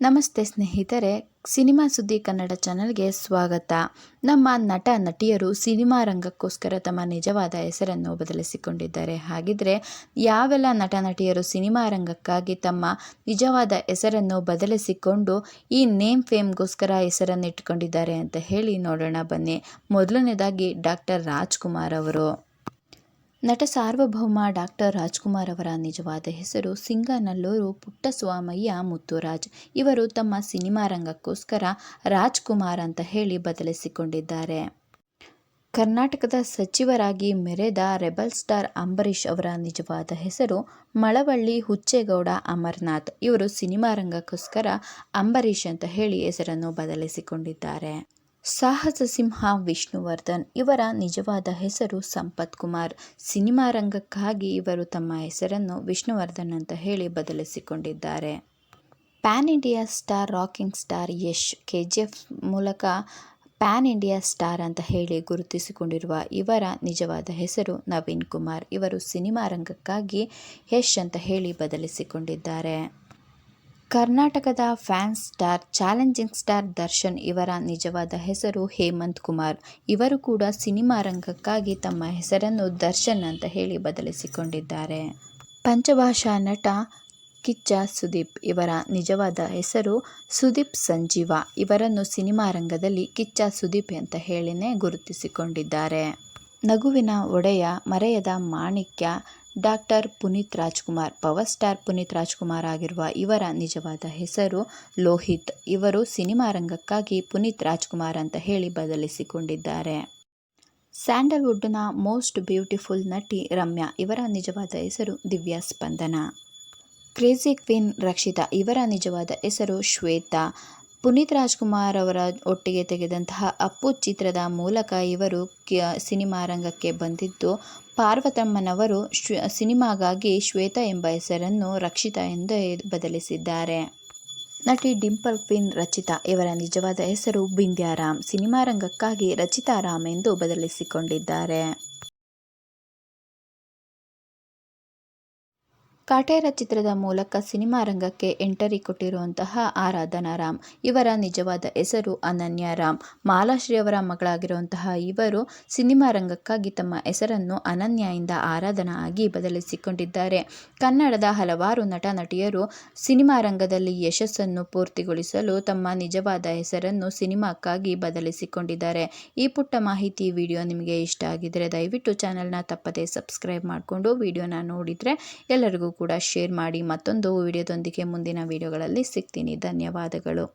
ನಮಸ್ತೆ ಸ್ನೇಹಿತರೆ, ಸಿನಿಮಾ ಸುದ್ದಿ ಕನ್ನಡ ಚಾನಲ್ಗೆ ಸ್ವಾಗತ. ನಮ್ಮ ನಟ, ನಟಿಯರು ಸಿನಿಮಾ ರಂಗಕ್ಕೋಸ್ಕರ ತಮ್ಮ ನಿಜವಾದ ಹೆಸರನ್ನು ಬದಲಿಸಿಕೊಂಡಿದ್ದಾರೆ. ಹಾಗಿದ್ರೆ ಯಾವೆಲ್ಲ ನಟ, ನಟಿಯರು ಸಿನಿಮಾ ರಂಗಕ್ಕಾಗಿ ತಮ್ಮ ನಿಜವಾದ ಹೆಸರನ್ನು ಬದಲಿಸಿಕೊಂಡು ಈ ನೇಮ್ ಫೇಮ್ಗೋಸ್ಕರ ಹೆಸರನ್ನು ಇಟ್ಕೊಂಡಿದ್ದಾರೆ ಅಂತ ಹೇಳಿ ನೋಡೋಣ ಬನ್ನಿ. ಮೊದಲನೇದಾಗಿ ಡಾಕ್ಟರ್ ರಾಜ್ಕುಮಾರ್ ಅವರು. ನಟ ಸಾರ್ವಭೌಮ ಡಾಕ್ಟರ್ ರಾಜ್ಕುಮಾರ್ ಅವರ ನಿಜವಾದ ಹೆಸರು ಸಿಂಗನಲ್ಲೂರು ಪುಟ್ಟಸ್ವಾಮಯ್ಯ ಮುತ್ತುರಾಜ್. ಇವರು ತಮ್ಮ ಸಿನಿಮಾ ರಂಗಕ್ಕೋಸ್ಕರ ರಾಜ್ಕುಮಾರ್ ಅಂತ ಹೇಳಿ ಬದಲಿಸಿಕೊಂಡಿದ್ದಾರೆ. ಕರ್ನಾಟಕದ ಸಚಿವರಾಗಿ ಮೆರೆದ ರೆಬಲ್ ಸ್ಟಾರ್ ಅಂಬರೀಷ್ ಅವರ ನಿಜವಾದ ಹೆಸರು ಮಳವಳ್ಳಿ ಹುಚ್ಚೇಗೌಡ ಅಮರ್ನಾಥ್. ಇವರು ಸಿನಿಮಾ ರಂಗಕ್ಕೋಸ್ಕರ ಅಂಬರೀಷ್ ಅಂತ ಹೇಳಿ ಹೆಸರನ್ನು ಬದಲಿಸಿಕೊಂಡಿದ್ದಾರೆ. ಸಾಹಸ ಸಿಂಹ, ವಿಷ್ಣುವರ್ಧನ್ ಇವರ ನಿಜವಾದ ಹೆಸರು ಸಂಪತ್ ಕುಮಾರ್. ಸಿನಿಮಾ ರಂಗಕ್ಕಾಗಿ ಇವರು ತಮ್ಮ ಹೆಸರನ್ನು ವಿಷ್ಣುವರ್ಧನ್ ಅಂತ ಹೇಳಿ ಬದಲಿಸಿಕೊಂಡಿದ್ದಾರೆ. Pan India star rocking star Yash K G F ಮೂಲಕ ಪ್ಯಾನ್ ಇಂಡಿಯಾ ಸ್ಟಾರ್ ಅಂತ ಹೇಳಿ ಗುರುತಿಸಿಕೊಂಡಿರುವ ಇವರ ನಿಜವಾದ ಹೆಸರು ನವೀನ್ ಕುಮಾರ್. ಇವರು ಸಿನಿಮಾ ರಂಗಕ್ಕಾಗಿ ಯಶ್ ಅಂತ ಹೇಳಿ ಬದಲಿಸಿಕೊಂಡಿದ್ದಾರೆ. ಕರ್ನಾಟಕದ fan star, challenging star Darshan ಇವರ ನಿಜವಾದ ಹೆಸರು ಹೇಮಂತ್ ಕುಮಾರ್. ಇವರು ಕೂಡ ಸಿನಿಮಾ ರಂಗಕ್ಕಾಗಿ ತಮ್ಮ ಹೆಸರನ್ನು ದರ್ಶನ್ ಅಂತ ಹೇಳಿ ಬದಲಿಸಿಕೊಂಡಿದ್ದಾರೆ. ಪಂಚಭಾಷಾ ನಟ ಕಿಚ್ಚ ಸುದೀಪ್ ಇವರ ನಿಜವಾದ ಹೆಸರು ಸುದೀಪ್ ಸಂಜೀವ. ಇವರನ್ನು ಸಿನಿಮಾ ರಂಗದಲ್ಲಿ ಕಿಚ್ಚ ಸುದೀಪ್ ಅಂತ ಹೇಳಿನೇ ಗುರುತಿಸಿಕೊಂಡಿದ್ದಾರೆ. ನಗುವಿನ ಒಡೆಯ ಮರೆಯದ ಮಾಣಿಕ್ಯ doctor Puneeth Rajkumar, power star Puneeth Rajkumar ಆಗಿರುವ ಇವರ ನಿಜವಾದ ಹೆಸರು ಲೋಹಿತ್. ಇವರು ಸಿನಿಮಾ ರಂಗಕ್ಕಾಗಿ ಪುನೀತ್ ರಾಜ್ಕುಮಾರ್ ಅಂತ ಹೇಳಿ ಬದಲಿಸಿಕೊಂಡಿದ್ದಾರೆ. ಸ್ಯಾಂಡಲ್ವುಡ್ನ ಮೋಸ್ಟ್ ಬ್ಯೂಟಿಫುಲ್ ನಟಿ ರಮ್ಯಾ, ಇವರ ನಿಜವಾದ ಹೆಸರು ದಿವ್ಯಾ ಸ್ಪಂದನ. ಕ್ರೇಜಿ ಕ್ವೀನ್ ರಕ್ಷಿತಾ, ಇವರ ನಿಜವಾದ ಹೆಸರು ಶ್ವೇತಾ. ಪುನೀತ್ ರಾಜ್ಕುಮಾರ್ ಅವರ ಒಟ್ಟಿಗೆ ತೆಗೆದಂತಹ ಅಪ್ಪು ಚಿತ್ರದ ಮೂಲಕ ಇವರು ಸಿನಿಮಾ ರಂಗಕ್ಕೆ ಬಂದಿದ್ದು ಪಾರ್ವತಮ್ಮನವರು ಸಿನಿಮಾಗಾಗಿ ಶ್ವೇತಾ ಎಂಬ ಹೆಸರನ್ನು ರಕ್ಷಿತಾ ಎಂದು ಬದಲಿಸಿದ್ದಾರೆ. ನಟಿ ಡಿಂಪಲ್ ಕ್ವೀನ್ ರಚಿತಾ, ಇವರ ನಿಜವಾದ ಹೆಸರು ಬಿಂದ್ಯಾರಾಮ್. ಸಿನಿಮಾ ರಂಗಕ್ಕಾಗಿ ರಚಿತಾ ರಾಮ್ ಎಂದು ಬದಲಿಸಿಕೊಂಡಿದ್ದಾರೆ. ಕಾಟೇರ ಚಿತ್ರದ ಮೂಲಕ ಸಿನಿಮಾ ರಂಗಕ್ಕೆ ಎಂಟರಿ ಕೊಟ್ಟಿರುವಂತಹ ಆರಾಧನಾ ರಾಮ್. ಇವರ ನಿಜವಾದ ಹೆಸರು ಅನನ್ಯ ರಾಮ್. ಮಾಲಾಶ್ರೀ ಅವರ ಮಗಳಾಗಿರುವಂತಹ ಇವರು ಸಿನಿಮಾ ರಂಗಕ್ಕಾಗಿ ತಮ್ಮ ಹೆಸರನ್ನು ಅನನ್ಯಯಿಂದ ಆರಾಧನಾ ಆಗಿ ಬದಲಿಸಿಕೊಂಡಿದ್ದಾರೆ. ಕನ್ನಡದ ಹಲವಾರು ನಟ ನಟಿಯರು ಸಿನಿಮಾ ರಂಗದಲ್ಲಿ ಯಶಸ್ಸನ್ನು ಪೂರ್ತಿಗೊಳಿಸಲು ತಮ್ಮ ನಿಜವಾದ ಹೆಸರನ್ನು ಸಿನಿಮಾಕ್ಕಾಗಿ ಬದಲಿಸಿಕೊಂಡಿದ್ದಾರೆ. ಈ ಪುಟ್ಟ ಮಾಹಿತಿ ವಿಡಿಯೋ ನಿಮಗೆ ಇಷ್ಟ ಆಗಿದ್ರೆ ದಯವಿಟ್ಟು ಚಾನಲ್ನ ತಪ್ಪದೆ ಸಬ್ಸ್ಕ್ರೈಬ್ ಮಾಡಿಕೊಂಡು ವಿಡಿಯೋನ ನೋಡಿದರೆ ಎಲ್ಲರಿಗೂ ಕೂಡ ಶೇರ್ ಮಾಡಿ ಮತ್ತೊಂದು ವಿಡಿಯೋದೊಂದಿಗೆ ಮುಂದಿನ ವಿಡಿಯೋಗಳಲ್ಲಿ ಸಿಗ್ತೀನಿ. ಧನ್ಯವಾದಗಳು.